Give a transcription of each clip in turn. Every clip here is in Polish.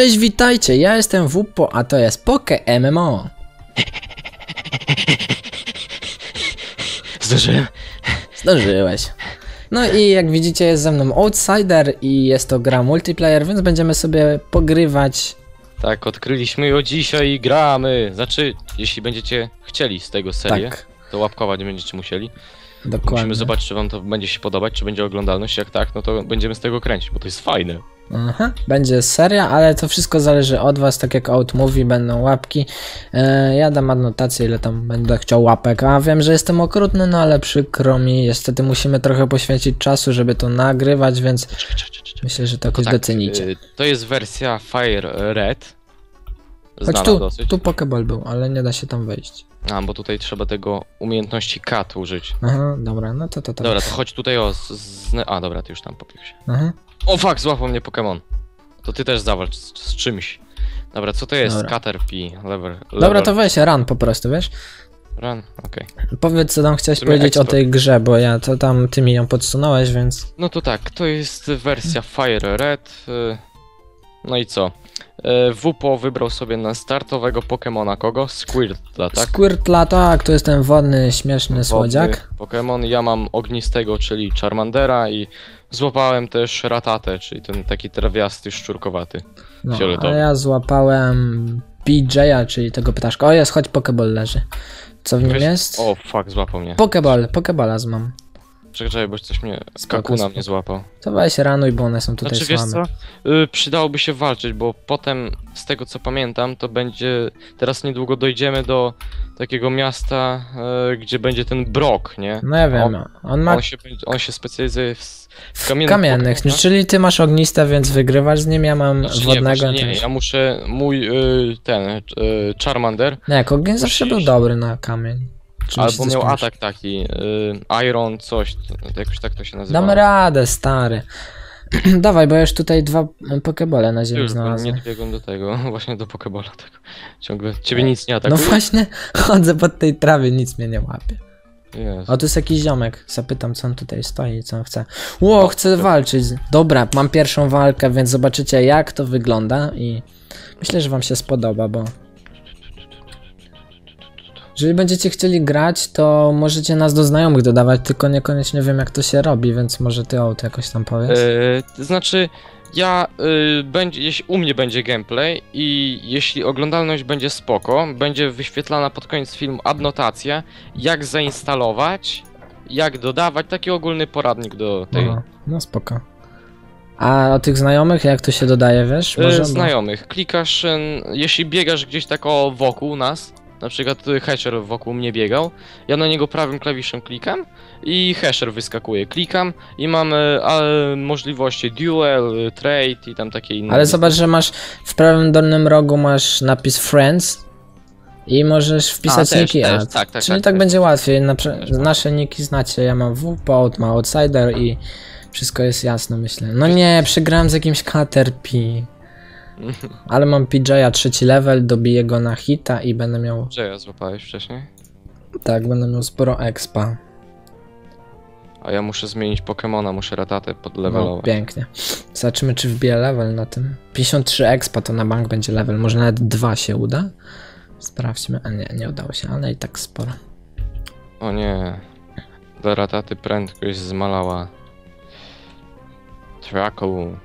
Cześć, witajcie, ja jestem WUPO, a to jest Poke MMO. Zdążyłem. Zdążyłeś. No i jak widzicie jest ze mną Outsider i jest to gra multiplayer, więc będziemy sobie pogrywać. Tak, odkryliśmy ją dzisiaj i gramy. Znaczy, jeśli będziecie chcieli z tego serię, Tak, to łapkować nie będziecie musieli. dokładnie. Musimy zobaczyć, czy wam to będzie się podobać, czy będzie oglądalność. Jak tak, no to będziemy z tego kręcić, bo to jest fajne. Aha, będzie seria, ale to wszystko zależy od was, tak jak Out mówi, będą łapki. E, ja dam adnotację, ile tam będę chciał łapek, a wiem, że jestem okrutny, no ale przykro mi, niestety musimy trochę poświęcić czasu, żeby to nagrywać, więc myślę, że to jakoś Tak, docenicie. y, to jest wersja Fire Red. Choć Znana tu, dosyć. tu Pokeball był, ale nie da się tam wejść. A, bo tutaj trzeba tego umiejętności kat użyć. Aha, dobra, no to to to. Dobra, to chodź tutaj o. Z, z, a, dobra, ty już tam popił się. Aha. O fuck, złapał mnie Pokémon. To ty też zawalcz z, z czymś. Dobra, co to jest? Dobra. Caterpie, lever, level. Dobra, to weź run po prostu, wiesz? Run, okej. Powiedz co tam chciałeś powiedzieć o tej grze, bo ja to tam ty mi ją podsunąłeś, więc. No to tak, to jest wersja Fire Red. y, No i co? Y, WPO wybrał sobie na startowego Pokemona kogo? Squirtla, tak? Squirtla, tak, to jest ten wodny, śmieszny Wodny słodziak. Pokémon. Ja mam ognistego, czyli Charmandera i złapałem też Ratatę, czyli ten taki trawiasty, szczurkowaty. No, fioletowy. a ja złapałem PJ'a, czyli tego ptaszka. O jest, chodź, Pokeball leży. Co w nim Weź- jest? O, fuck, złapał mnie. Pokeball, Pokeballa mam. Czekaj, czekaj, bo coś mnie... Spoko, Kakuna spoko. mnie złapał. To weź ranuj, bo one są tutaj Znaczy wiesz co, y, przydałoby się walczyć, bo potem z tego co pamiętam, to będzie, teraz niedługo dojdziemy do takiego miasta, y, gdzie będzie ten Brok, nie? No ja wiem, on ma On się, on się specjalizuje w, w w kamiennych, kamiennych, czyli ty masz ogniste, więc wygrywasz z nim, ja mam Znaczy nie, wodnego. nie, też. ja muszę, mój y, ten, Charmander, No jak ogień zawsze był dobry na kamień. Czy mi się albo miał atak taki, y, Iron coś, to, jakoś tak to się nazywa. Damy radę, stary. Dawaj, bo ja już tutaj dwa pokebole na ziemi Już, nie znalazłem. dobiegłem do tego, właśnie do Pokebola tego. Ciągle, ciebie nic nie No atakuje? właśnie, chodzę pod tej trawie, nic mnie nie łapie. Jezu. O, tu jest jakiś ziomek. Zapytam, co on tutaj stoi co on chce. Ło, chce walczyć. Dobra, mam pierwszą walkę, więc zobaczycie, jak to wygląda i myślę, że wam się spodoba, bo... Jeżeli będziecie chcieli grać, to możecie nas do znajomych dodawać, tylko niekoniecznie wiem, jak to się robi, więc może ty o jakoś tam powiesz. E, to znaczy, ja y, będzie, jeśli u mnie będzie gameplay i jeśli oglądalność będzie spoko, będzie wyświetlana pod koniec filmu adnotacja, jak zainstalować, jak dodawać, taki ogólny poradnik do tej Aha, no spoko. A o tych znajomych, jak to się dodaje, wiesz? e, Może, znajomych. Klikasz, e, jeśli biegasz gdzieś tak o wokół nas, na przykład Hasher wokół mnie biegał, ja na niego prawym klawiszem klikam i Hasher wyskakuje. Klikam i mamy a, możliwości duel, y, trade i tam takie inne. Ale zobacz, że masz w prawym dolnym rogu masz napis Friends i możesz wpisać A, też, niki też, tak, tak, Czyli tak, tak będzie łatwiej. Też. nasze niki znacie, ja mam WPOT, ma Outsider i wszystko jest jasne, myślę. No nie, przegrałem z jakimś Caterpie. Ale mam PJ'a trzeci level, dobiję go na hita i będę miał, Że ja złapałeś wcześniej? tak, będę miał sporo expa. A ja muszę zmienić Pokemona, muszę ratatę No, podlevelować. pięknie. Zobaczymy, czy wbije level na tym. 53 expa to na bank będzie level, może nawet 2 się uda. Sprawdźmy, a nie, nie udało się, ale i tak sporo. O nie. Do rataty prędkość zmalała. Traku.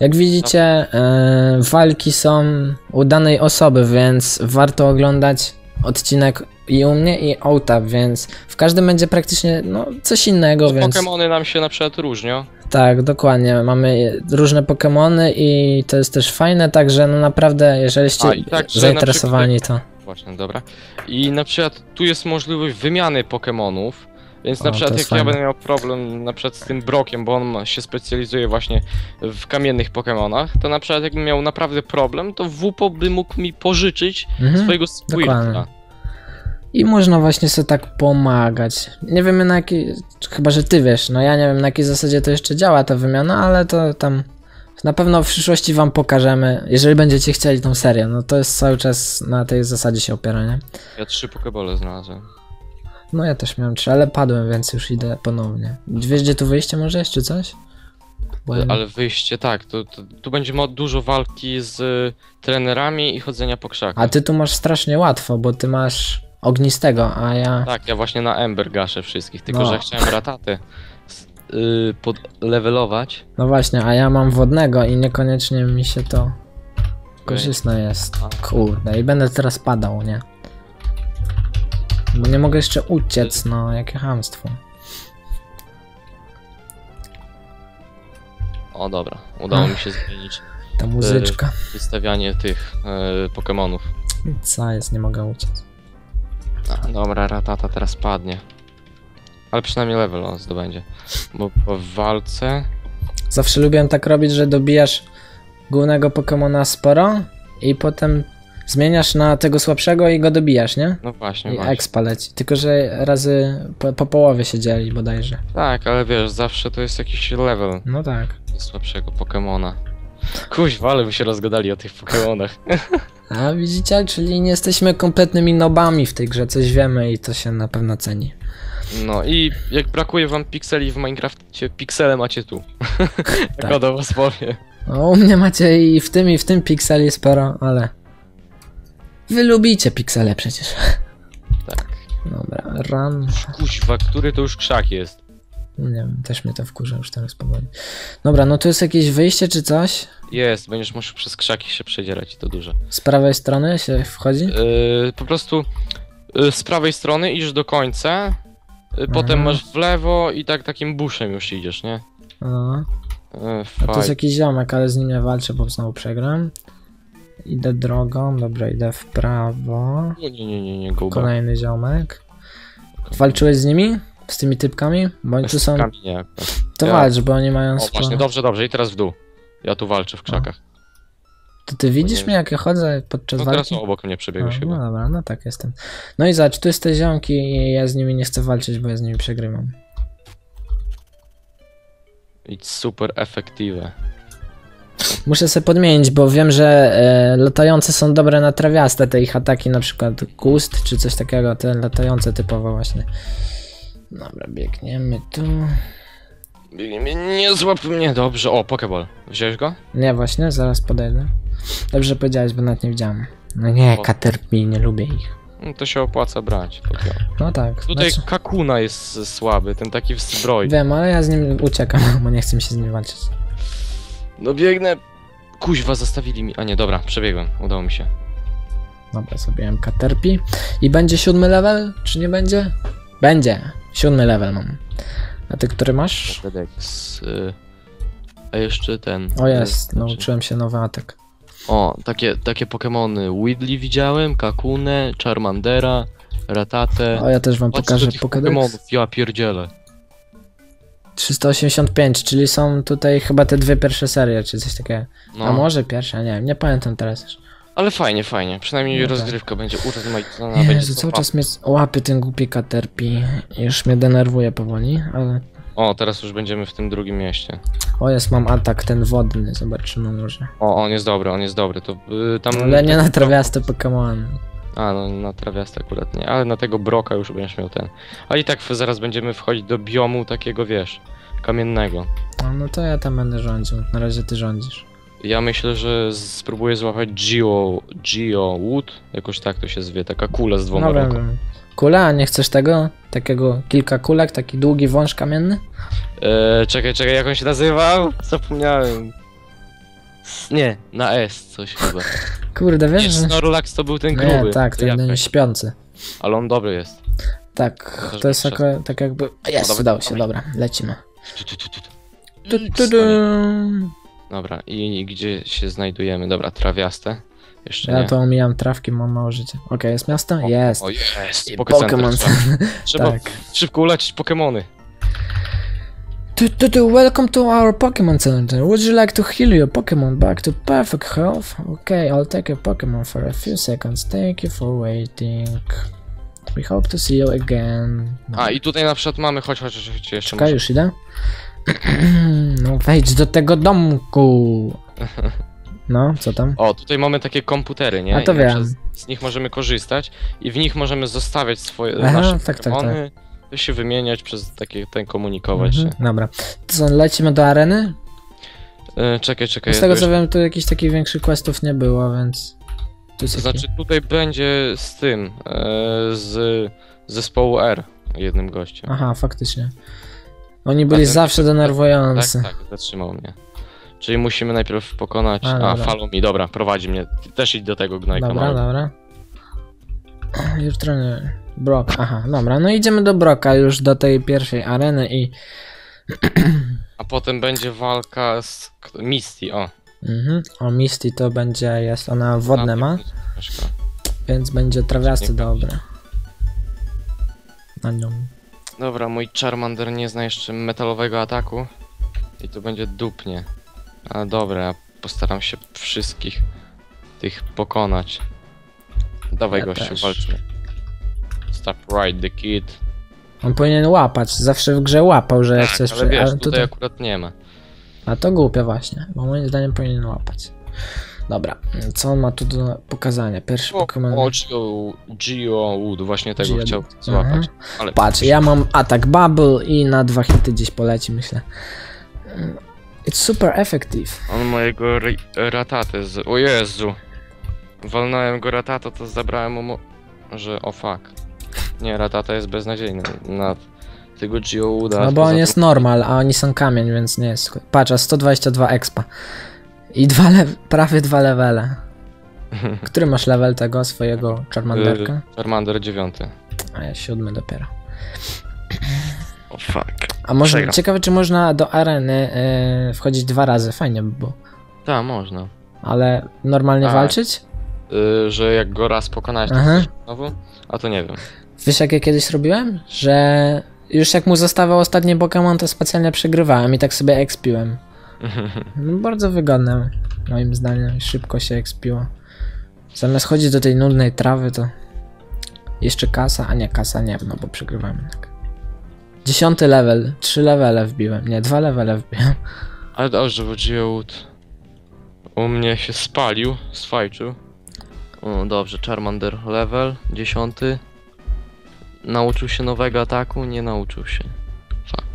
Jak widzicie, e, walki są u danej osoby, więc warto oglądać odcinek i u mnie i Outa, więc w każdym będzie praktycznie no, coś innego, więc Pokemony nam się na przykład różnią. tak, dokładnie, mamy różne Pokemony i to jest też fajne, także no naprawdę, jeżeli jesteście A, tak, zainteresowani, to Właśnie, dobra. I na przykład tu jest możliwość wymiany Pokemonów. Więc na O, przykład jak jest ja fajne. będę miał problem na przykład z tym Brokiem, bo on się specjalizuje właśnie w kamiennych Pokemonach, to na przykład jakbym miał naprawdę problem, to WUPO by mógł mi pożyczyć Mhm. swojego Squirtla. I można właśnie sobie tak pomagać. Nie wiemy na jakiej, chyba że ty wiesz, no ja nie wiem na jakiej zasadzie to jeszcze działa ta wymiana, ale to tam na pewno w przyszłości wam pokażemy, jeżeli będziecie chcieli tą serię, no to jest cały czas na tej zasadzie się opiera, nie? Ja trzy Pokebole znalazłem. No ja też miałem trzy, ale padłem, więc już idę ponownie. Wiesz gdzie tu wyjście może jest, czy coś? Ale wyjście tak, to, to, tu będzie mo- dużo walki z y, trenerami i chodzenia po krzakach. A ty tu masz strasznie łatwo, bo ty masz ognistego, a ja... Tak, ja właśnie na Ember gaszę wszystkich, tylko No. że chciałem ratatę s- y, podlevelować. No właśnie, a ja mam wodnego i niekoniecznie mi się to korzystne jest. Kurde, i będę teraz padał, nie? Bo nie mogę jeszcze uciec, no, jakie hamstwo. O dobra, udało mi się zmienić Ta muzyczka. wystawianie tych y, Pokemonów. Co jest, nie mogę uciec. A, dobra, ratata teraz padnie. Ale przynajmniej level on zdobędzie. Bo po w walce. Zawsze lubiłem tak robić, że dobijasz głównego Pokemona sporo i potem zmieniasz na tego słabszego i go dobijasz, nie? No właśnie, I właśnie. expa leci. Tylko, że razy po, po połowie się dzieli bodajże. Tak, ale wiesz, zawsze to jest jakiś level No tak. słabszego Pokemona. Kuźwa, ale by się rozgadali o tych Pokemonach. A widzicie, czyli nie jesteśmy kompletnymi nobami w tej grze, coś wiemy i to się na pewno ceni. No i jak brakuje wam pikseli w Minecrafcie, piksele macie tu. tak Tak. o do was powie. No, u mnie macie i w tym i w tym pikseli sporo, ale wy lubicie piksele przecież. Tak. Dobra, run. Kuźwa, który to już krzak jest? Nie wiem, też mnie to wkurza już teraz powoli. Dobra, no tu jest jakieś wyjście czy coś? Jest, będziesz musiał przez krzaki się przedzierać i to dużo. Z prawej strony się wchodzi? Yy, po prostu yy, z prawej strony idziesz do końca, yy, potem masz w lewo i tak takim buszem już idziesz, nie? No. Yy, A to jest jakiś ziomek, ale z nim nie walczę, bo znowu przegram. Idę drogą, dobra, idę w prawo. Nie, nie, nie, nie, nie. Kolejny ziomek. Walczyłeś z nimi? Z tymi typkami? Oni tu są... Akurat. To Ja- walcz, bo oni mają O, sporo. właśnie, dobrze, dobrze, i teraz w dół. Ja tu walczę w krzakach. To ty widzisz nie mnie jak ja chodzę podczas No teraz walki? obok mnie przebiegłeś chyba. no dobra, no tak jestem. No i zobacz, tu jest te ziomki i ja z nimi nie chcę walczyć, bo ja z nimi przegrywam. I super efektywne. Muszę sobie podmienić, bo wiem, że e, latające są dobre na trawiaste, te ich ataki, na przykład gust czy coś takiego, te latające typowo właśnie. Dobra, biegniemy tu. Nie, nie złap mnie, dobrze. O, Pokeball. Wziąłeś go? Nie, właśnie, zaraz podejdę. Dobrze powiedziałeś, bo nawet nie widziałem. No nie. Caterpie, nie lubię ich. No to się opłaca brać. No tak. Tutaj znaczy- Kakuna jest słaby, ten taki w zbroi. Wiem, ale ja z nim uciekam, bo nie chce mi się z nim walczyć. No biegnę. Kuźwa, zostawili mi. A nie, dobra, przebiegłem. Udało mi się. Dobra, zrobiłem Caterpie. I będzie siódmy level, czy nie będzie? Będzie. Siódmy level mam. A ty który masz? Dex. Y... A jeszcze ten. O jest, no, y, znaczy- nauczyłem się nowy atak. O, takie, takie Pokemony. Widley widziałem, Kakunę, Charmandera, Ratatę. O, ja też wam Patrzcie, pokażę takich Pokédex. Pokemonów, ja pierdzielę. 385, czyli są tutaj chyba te dwie pierwsze serie, czy coś takiego. No. A może pierwsza, nie wiem, nie pamiętam teraz już. Ale fajnie, fajnie. Przynajmniej No tak. rozgrywka będzie urozmaicona. będzie Jezu, cały słaba. czas mnie łapie ten głupi Caterpie. Już mnie denerwuje powoli, ale... O, teraz już będziemy w tym drugim mieście. O, jest, mam atak ten wodny, zobaczymy może. O, on jest dobry, on jest dobry. To y, tam. Ale nie na trawiaste Pokémon. A, no na trawiaste akurat nie, ale na tego broka już będziesz miał ten. A i tak zaraz będziemy wchodzić do biomu takiego, wiesz, kamiennego. No, no to ja tam będę rządził, na razie ty rządzisz. Ja myślę, że spróbuję złapać Geo, Geo Wood, jakoś tak to się zwie, taka kula z dwoma No wiem. Kula, a nie chcesz tego? Takiego kilka kulek, taki długi wąż kamienny? Eee, czekaj, czekaj, jak on się nazywał? Zapomniałem. S- Nie, na S coś chyba. Kurde, wiesz, Nie, że... Snorlax to był ten gruby. Nie, tak, ten, śpiący. Ale on dobry jest. Tak, to jest jako, tak jakby... Jest, udało się, dobra, lecimy. Tu, tu, tu, tu, tu. Tu, tu, tu. Dobra, i gdzie się znajdujemy? Dobra, trawiaste. Jeszcze Ja nie. to omijam trawki, mam mało życia. Okej, jest miasto? O, Jest. O, jest! Pokémon. Trzeba, Tak. szybko ulecić Pokémony. Tu, tu, tu, welcome to our Pokemon Center. Would you like to heal your Pokemon back to perfect health? Okay, I'll take your Pokemon for a few seconds. Thank you for waiting. We hope to see you again. No. A, i tutaj na przykład mamy, chodź, chodź, chodź, chodź jeszcze Czekaj, muszę. już idę. No wejdź do tego domku. No, co tam? O, tutaj mamy takie komputery, nie? A to I wiem. Z nich możemy korzystać i w nich możemy zostawiać swoje Aha, nasze tak, tak, Pokémony, to się wymieniać przez takie, ten komunikować Mhm, się. Dobra. To co, lecimy do areny? E, czekaj, czekaj. Z ja tego co wiem, tu jakichś takich większych questów nie było, więc... To znaczy tutaj będzie z tym, e, z zespołu R, jednym gościem. Aha, faktycznie. Oni byli ten- zawsze tak, denerwujący. Tak, tak, zatrzymał mnie. Czyli musimy najpierw pokonać. A, A, dobra. follow me, dobra, prowadzi mnie. Ty też idź do tego gnojka Dobra, małego. dobra. Jutro nie. Brok, aha, dobra. No idziemy do Broka już do tej pierwszej areny i... A potem będzie walka z Misty, o. Mhm. O, Misty to będzie, jest, ona wodne ma, więc będzie trawiasty dobre. Na nią. Dobra, mój Charmander nie zna jeszcze metalowego ataku. I to będzie dupnie. A dobra, ja postaram się wszystkich tych pokonać. Dawaj Ja gościu, też. walczmy. Stop ride the kid. On powinien łapać, zawsze w grze łapał, że jak Tak, chcesz... ale wiesz, ale tutaj, tutaj... akurat nie ma. A to głupie właśnie, bo moim zdaniem powinien łapać. Dobra, co on ma tu do pokazania? Pierwszy Pokémon... o Geo, Geo Wood, właśnie tego chciał złapać. Mhm. Ale Patrz, ja mam atak Bubble i na dwa hity gdzieś poleci, myślę. It's super effective. On mojego ratatę z... O Jezu! Walnąłem go ratato, to zabrałem mu... Że... O fuck. Nie, ratata jest beznadziejny. Na tego Geo Wooda. No bo on jest normal, a oni są kamień, więc nie jest. Patrz, a 122 expa. I dwa prawie dwa levele. Który masz level tego swojego Charmanderka? Y, Charmander 9. A ja siódmy dopiero. O fuck. A może, Przegram. ciekawe czy można do areny y, wchodzić dwa razy, fajnie by było. Tak, można. Ale normalnie Tak. walczyć? Y, że jak go raz pokonałeś, to znowu? A to nie wiem. Wiesz jak ja kiedyś robiłem? Że już jak mu zostawał ostatni Pokémon, to specjalnie przegrywałem i tak sobie expiłem. No, bardzo wygodne, moim zdaniem. Szybko się expiło. Zamiast chodzić do tej nudnej trawy, to jeszcze kasa, a nie kasa, nie, no bo przegrywamy tak. Dziesiąty level, trzy levele wbiłem, nie, dwa levele wbiłem. Ale dobrze, bo Geowood u mnie się spalił, sfajczył. O, dobrze, Charmander level 10. Nauczył się nowego ataku? Nie nauczył się. Fuck.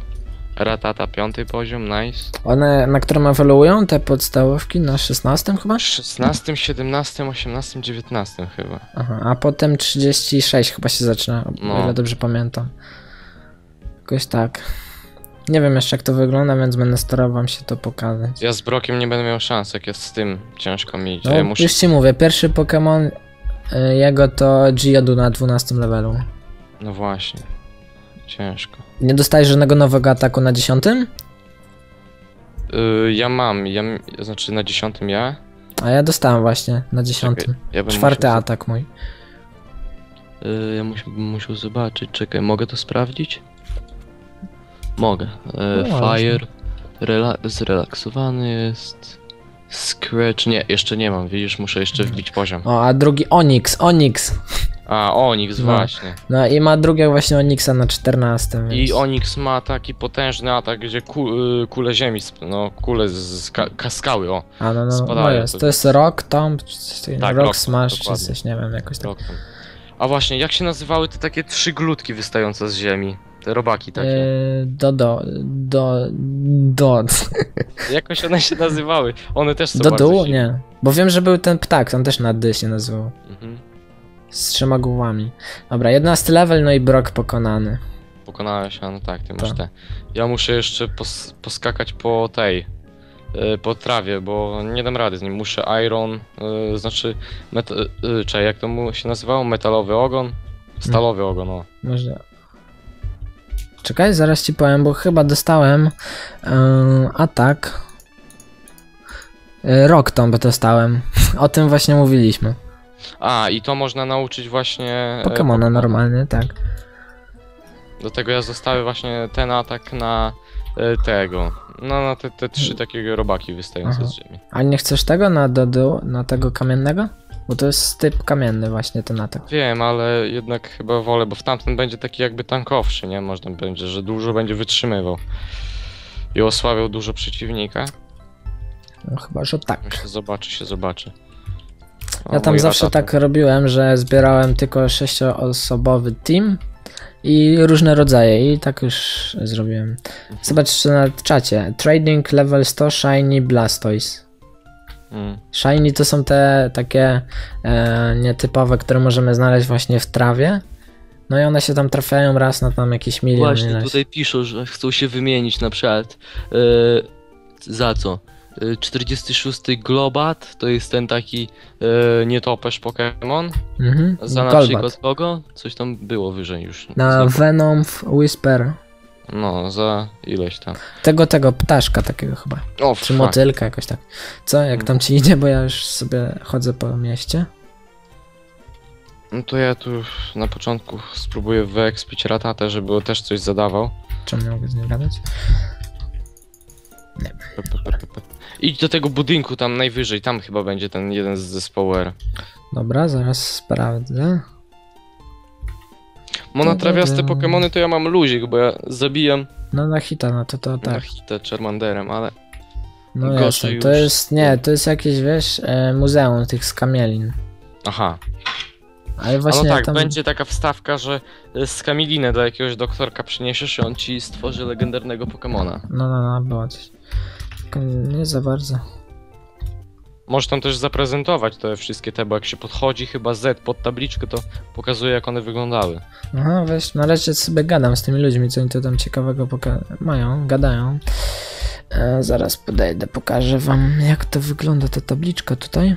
Ratata piąty poziom, nice. One, na którym ewoluują te podstawówki? Na 16 chyba? 16, 17, 18, 19 chyba. Aha, a potem 36 chyba się zaczyna, o No. ile dobrze pamiętam. Jakoś tak. Nie wiem jeszcze jak to wygląda, więc będę starał wam się to pokazać. Ja z Brokiem nie będę miał szans, jak jest z tym ciężko mi idzie. No, Ja muszę... już ci mówię, pierwszy Pokémon y, jego to Geodu na 12 levelu. No właśnie. Ciężko. Nie dostajesz żadnego nowego ataku na 10? Y, ja mam, ja, znaczy na 10 ja. A ja dostałem właśnie na 10. Czekaj, ja Czwarty atak mój. Y, ja mus, musiał zobaczyć, czekaj, mogę to sprawdzić? Mogę. Y, No, fire, rela zrelaksowany jest. Scratch, nie, jeszcze nie mam, widzisz, muszę jeszcze wbić poziom. O, a drugi Onyx, Onyx. A, Onyx, No. właśnie. No i ma drugiego właśnie Onyxa na 14. Więc... I Onyx ma taki potężny atak, gdzie ku, y, kule ziemi, no kule z ska kaskały, o. A no, no, no spadają jest. to To jest Rock Tomb, czy. Tak, Rock Rock, Smash, czy dokładnie. coś, nie wiem, jakoś tak. A właśnie, jak się nazywały te takie trzy glutki wystające z ziemi? Te robaki takie. Yy, do, do, do, do, Jakoś one się nazywały. One też są do dół? silne. Nie. Bo wiem, że był ten ptak, on też na D się nazywał. Mhm. Z trzema głowami. Dobra, 11 level, no i Brock pokonany. Pokonałeś, a no tak, ty masz Tak. te. Ja muszę jeszcze pos poskakać po tej. y, Po trawie, bo nie dam rady z nim. Muszę iron, y, znaczy. Met y, czekaj, jak to mu się nazywało? Metalowy ogon? Stalowy ogon, o. Może. Czekaj, zaraz ci powiem, bo chyba dostałem yy, atak. Yy, Rock Tomb dostałem. O tym właśnie mówiliśmy. A, i to można nauczyć właśnie. e, Pokemona normalnie, tak. Do tego ja zostały właśnie ten atak na e, tego. No na te, te trzy takie robaki wystające Aha. z ziemi. A nie chcesz tego na do, do, na tego kamiennego? Bo to jest typ kamienny właśnie ten atak. Wiem, ale jednak chyba wolę, bo w tamten będzie taki jakby tankowszy, nie? Można będzie, że dużo będzie wytrzymywał. I osłabiał dużo przeciwnika. No chyba, że tak. Myślę, zobaczy się, zobaczy. Ja tam zawsze tak robiłem, że zbierałem tylko sześcioosobowy team I różne rodzaje i tak już zrobiłem. Zobaczcie na czacie. Trading level 100 Shiny Blastoise. Mm. Shiny to są te takie e, nietypowe, które możemy znaleźć właśnie w trawie. No i one się tam trafiają raz na tam jakiś milion. Właśnie, tutaj piszą, że chcą się wymienić na przykład. Yy, za co? Yy, 46 Globat to jest ten taki yy, nietoperz Pokémon. Mhm. Za na Golbat. przykład kogo? Coś tam było wyżej już. Na Za- Venom Whisper. No, za ileś tam. Tego, tego ptaszka takiego chyba. O, Czy fuck. motylka jakoś tak. Co, jak tam ci idzie, bo ja już sobie chodzę po mieście. No to ja tu na początku spróbuję wyekspić ratatę, żeby też coś zadawał. Czemu nie mogę z nim gadać? Idź do tego budynku tam najwyżej, tam chyba będzie ten jeden z zespołu R. Dobra, zaraz sprawdzę. Monotrawiaste Da, da, da. Pokémony to ja mam luzik, bo ja zabijam No na hita, no to to tak. tak. hitę Charmanderem, ale No gorzej jasne. To już. jest, nie, to jest jakieś, wiesz, e, muzeum tych skamielin. aha. Ale A właśnie no tak, tam... będzie taka wstawka, że y, skamilinę do jakiegoś doktorka przyniesiesz i on ci stworzy legendarnego Pokémona. No, no, no, było coś. Tylko nie za bardzo. Możesz tam też zaprezentować te wszystkie te, bo jak się podchodzi chyba Z pod tabliczkę, to pokazuje jak one wyglądały. Aha, weź, na razie sobie gadam z tymi ludźmi, co oni to tam ciekawego mają, gadają. E, zaraz podejdę, pokażę wam, jak to wygląda ta tabliczka tutaj.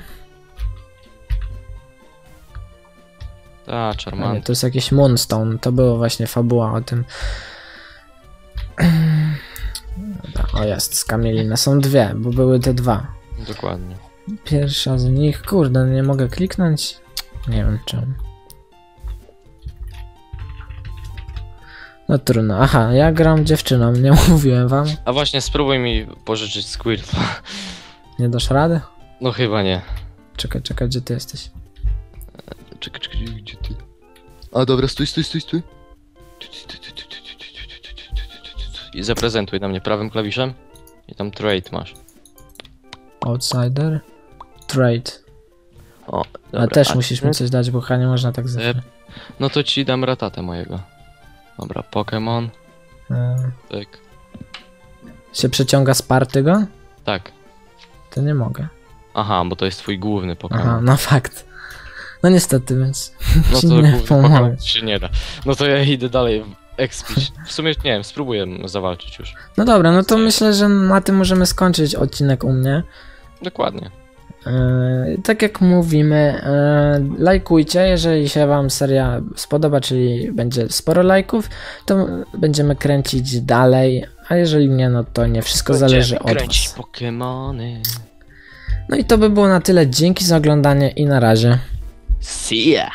Ta, Charmander. to jest jakiś Moonstone, to była właśnie fabuła o tym. Dobra, o jest, skamielina. Są dwie, bo były te dwa. Dokładnie. Pierwsza z nich, kurde, nie mogę kliknąć. Nie wiem czemu. No trudno. Aha, ja gram dziewczyną, nie mówiłem wam. A właśnie, spróbuj mi pożyczyć Squirtla. Nie dasz rady? No chyba nie. Czekaj, czekaj, gdzie ty jesteś? Czekaj, czekaj, gdzie ty? A dobra, stój, stój, stój, stój. Zaprezentuj na mnie prawym klawiszem. I tam trade masz. Outsider? Trade. O, A dobra, też musisz mi coś dać, bo chyba nie można tak zawsze. No to ci dam ratatę mojego. Dobra, Pokémon. E, Tak. się przeciąga z party go? Tak. To nie mogę. Aha, bo to jest twój główny Aha, Pokémon. no fakt. No niestety, więc No to nie główny pomogę. Pokémon ci się nie da. No to ja idę dalej expić. W sumie nie wiem, spróbuję zawalczyć już. No dobra, no to myślę, że na tym możemy skończyć odcinek u mnie. Dokładnie. Yy, tak jak mówimy, yy, lajkujcie, jeżeli się Wam seria spodoba, czyli będzie sporo lajków, to będziemy kręcić dalej, a jeżeli nie, no to nie, wszystko zależy od Kręcić Was. Pokémony. No i to by było na tyle, dzięki za oglądanie i na razie. See ya!